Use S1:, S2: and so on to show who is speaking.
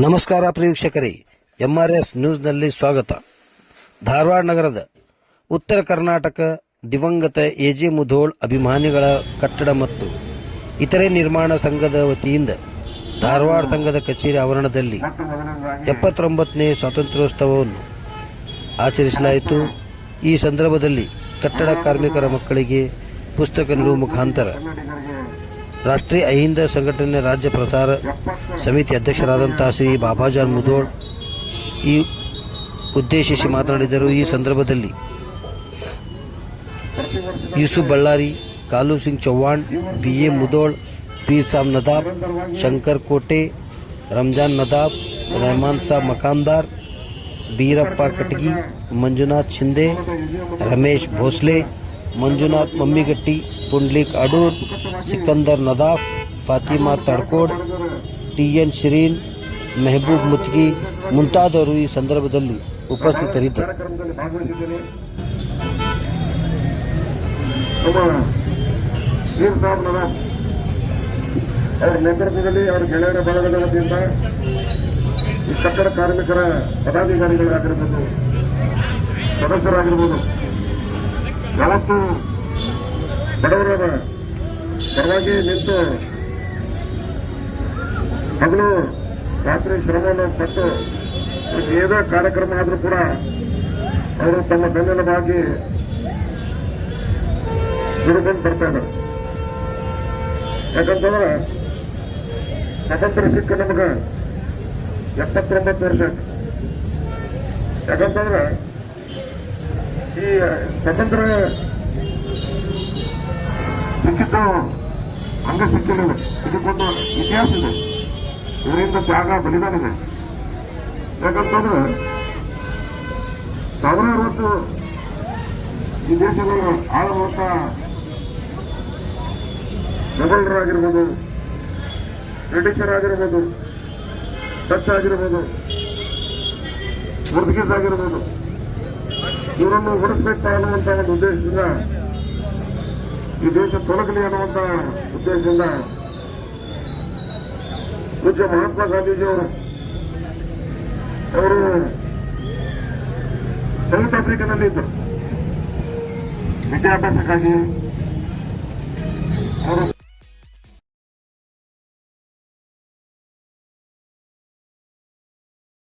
S1: ನಮಸ್ಕಾರ ಪ್ರೇಕ್ಷಕರೇ ಎಸ್ ನ್ಯೂಸ್ನಲ್ಲಿ ಸ್ವಾಗತ. ಧಾರವಾಡ ನಗರದ ಉತ್ತರ ಕರ್ನಾಟಕ ದಿವಂಗತ ಎ ಜೆ ಮುಧೋಳ್ ಅಭಿಮಾನಿಗಳ ಕಟ್ಟಡ ಮತ್ತು ಇತರೆ ನಿರ್ಮಾಣ ಸಂಘದ ವತಿಯಿಂದ ಧಾರವಾಡ ಸಂಘದ ಕಚೇರಿ ಆವರಣದಲ್ಲಿ ಎಪ್ಪತ್ತೊಂಬತ್ತನೇ ಸ್ವಾತಂತ್ರ್ಯೋತ್ಸವವನ್ನು ಆಚರಿಸಲಾಯಿತು. ಈ ಸಂದರ್ಭದಲ್ಲಿ ಕಟ್ಟಡ ಕಾರ್ಮಿಕರ ಮಕ್ಕಳಿಗೆ ಪುಸ್ತಕ ಮುಖಾಂತರ ರಾಷ್ಟ್ರೀಯ ಅಹಿಂದ ಸಂಘಟನೆ ರಾಜ್ಯ ಪ್ರಸಾರ ಸಮಿತಿ ಅಧ್ಯಕ್ಷರಾದಂತಹ ಶ್ರೀ ಬಾಬಾಜಾನ್ ಮುದೋಳ್ ಈ ಉದ್ದೇಶಿಸಿ ಮಾತನಾಡಿದರು. ಈ ಸಂದರ್ಭದಲ್ಲಿ Yusuf Ballari, Kalu Singh Chauhan B A Mudhol P Sam Nadab, Shankar Kote, Ramzan Nadab, Rehman Sab Makandar, Beerappa Katagi, Manjunath Shinde Ramesh Bhosle, Manjunath Mammigatti Pundlik Adur, Sikandar Nadaf, Fatima Tadkod T N Shirin, Mehboob Mutgi ಮುಂತಾದವರು ಈ ಸಂದರ್ಭದಲ್ಲಿ ಉಪಸ್ಥಿತರಿದ್ದರು.
S2: ಅವರ ನೇತೃತ್ವದಲ್ಲಿ ಅವರ ಗೆಳೆಯರ ಬಳಗದ ವತಿಯಿಂದ ಈ ಕಟ್ಟಡ ಕಾರ್ಮಿಕರ ಪದಾಧಿಕಾರಿಗಳಾಗಿರ್ಬೋದು, ಸದಸ್ಯರಾಗಿರ್ಬೋದು ಬಡವರ ಪರವಾಗಿ ನಿಂತು ಹಗಲು ರಾತ್ರಿ ಶ್ರಮವನ್ನು ಪಟ್ಟು ಏನೇ ಕಾರ್ಯಕ್ರಮ ಆದರೂ ಕೂಡ ಅವರು ತಮ್ಮ ಬೆನ್ನೆಲುಬಾಗಿ ದುಡ್ಕೊಂಡು ಬರ್ತಾ ಇದ್ದಾರೆ ಯಾಕಂತಂದ್ರೆ ಸ್ವತಂತ್ರ ಸಿಕ್ಕ ನಮಗೆ ಎಪ್ಪತ್ತೊಂಬತ್ತು ವರ್ಷ. ಯಾಕಂತಂದ್ರೆ ಈ ಸ್ವತಂತ್ರ ಸಿಕ್ಕಿದ್ದು ಹಂಗೆ ಸಿಕ್ಕಿಲ್ಲ ಇದಕ್ಕೊಂದು ಇತಿಹಾಸ ಇದೆ. ಇದರಿಂದ ತ್ಯಾಗ ಬಲಿದಾನ ಇದೆ. ಯಾಕಂತಂದ್ರೆ ಸಾವಿರಾರು ವರ್ಷ ಈ ದೇಶದಲ್ಲಿ ಆಳುವಂತ ಮೊಘಲರಾಗಿರ್ಬೋದು, ಬ್ರಿಟಿಷರಾಗಿರ್ಬೋದು, ಡಚ್ ಆಗಿರ್ಬೋದು ಆಗಿರ್ಬೋದು, ಇವರನ್ನು ಓಡಿಸ್ಬೇಕು ಅನ್ನುವಂಥ ಒಂದು ಉದ್ದೇಶದಿಂದ ಈ ದೇಶ ತೊಲಗಲಿ ಅನ್ನುವಂತ ಉದ್ದೇಶದಿಂದ ಪೂಜ್ಯ ಮಹಾತ್ಮ ಗಾಂಧೀಜಿಯವರು ಅವರು ಸೌತ್ ಆಫ್ರಿಕಾನಲ್ಲಿ ಇದ್ದರು ವಿದ್ಯಾಭ್ಯಾಸಕ್ಕಾಗಿ ಅವರು